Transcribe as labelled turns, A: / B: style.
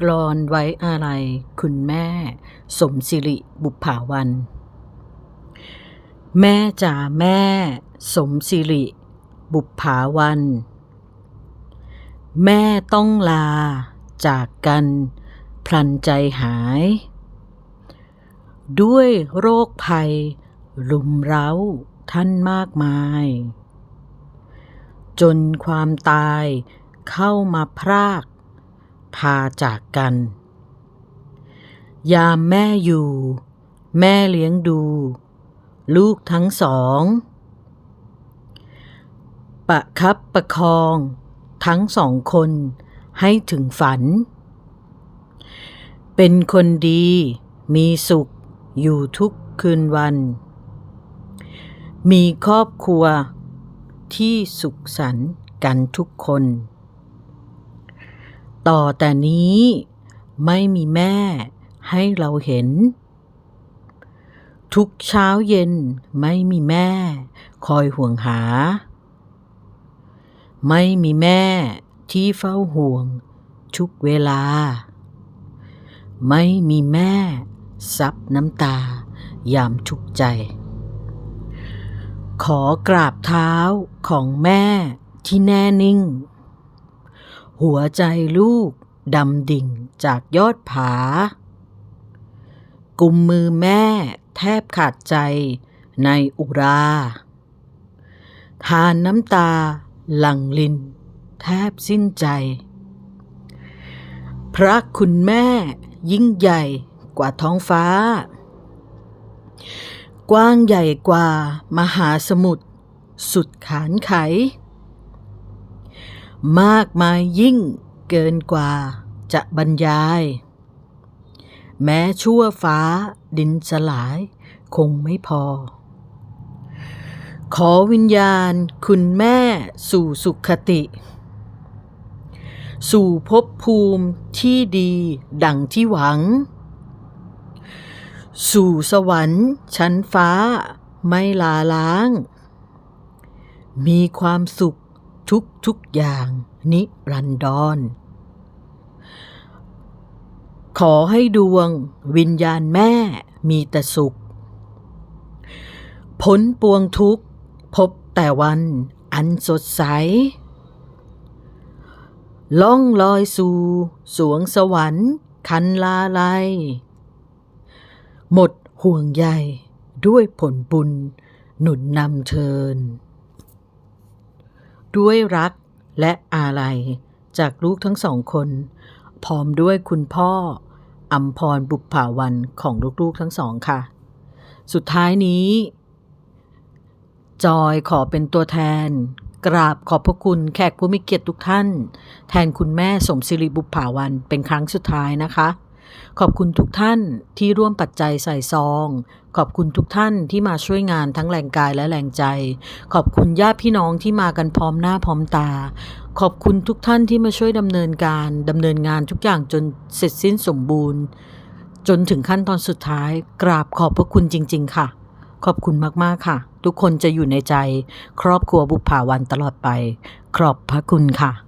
A: กรอนไว้อะไรคุณแม่ สมสิริบุปผาวัน แม่จ๋าแม่ สมสิริ บุปผาวัน แม่ต้องลา จากกัน พลันใจหาย ด้วยโรคภัยรุมเร้าท่านมากมาย จนความตายเข้ามาพราก พาจากกัน ยามแม่อยู่ แม่เลี้ยงดู ลูกทั้งสอง ประคับประคอง ทั้งสองคนให้ถึงฝัน เป็นคนดีมีสุขอยู่ทุกคืนวัน มีครอบครัวที่สุขสันต์กันทุกคน ต่อแต่นี้ไม่มีแม่ให้เราเห็น ทุกเช้าเย็นไม่มีแม่ คอยห่วงหา ไม่มีแม่ที่เฝ้าห่วง ทุกเวลา ไม่มีแม่ซับน้ำตา ยามทุกใจ ขอกราบเท้าของแม่ที่แน่นิ่ง หัวใจลูกดำดิ่งจากยอดผา กุมมือแม่แทบขาดใจในอุรา ทานน้ำตาหลั่งลิน แทบสิ้นใจ พระคุณแม่ยิ่งใหญ่กว่าท้องฟ้า กว้างใหญ่กว่ามหาสมุทรสุดขานไข มากมายยิ่งเกินกว่าจะบรรยาย แม้ชั่วฟ้าดินสลายคงไม่พอ ขอวิญญาณคุณแม่สู่สุขติ สู่ภพภูมิที่ดีดังที่หวัง สู่สวรรค์ชั้นฟ้าไม่ลาล้าง มีความสุข ทุกทุกอย่าง นิรันดร ขอให้ดวงวิญญาณแม่มีแต่สุข พ้นปวงทุกพบแต่วันอันสดใส ล่องลอยสู่สวงสวรรค์คันลาลัยหมดห่วงใยด้วยผลบุญหนุนนำเทิน ด้วยรักและอาลัย จากลูกทั้งสองคน พร้อมด้วยคุณพ่ออัมพรบุปผาวันของลูกๆทั้งสองค่ะ สุดท้ายนี้ จอยขอเป็นตัวแทน กราบขอบพระคุณแขกผู้มีเกียรติทุกท่าน แทนคุณแม่สมศิริบุปผาวันเป็นครั้งสุดท้ายนะคะ ขอบคุณทุกท่านที่ร่วมปัจจัยใส่ซอง ขอบคุณทุกท่านที่มาช่วยงานทั้งแรงกายและแรงใจ ขอบคุณญาติพี่น้องที่มากันพร้อมหน้าพร้อมตา ขอบคุณทุกท่านที่มาช่วยดำเนินการดำเนินงานทุกอย่างจนเสร็จสิ้นสมบูรณ์ จนถึงขั้นตอนสุดท้าย กราบขอบพระคุณจริง ๆ ค่ะ ขอบคุณมากๆค่ะ ทุกคนจะอยู่ในใจ ครอบครัวบุปผาวันตลอดไป ขอบพระคุณค่ะ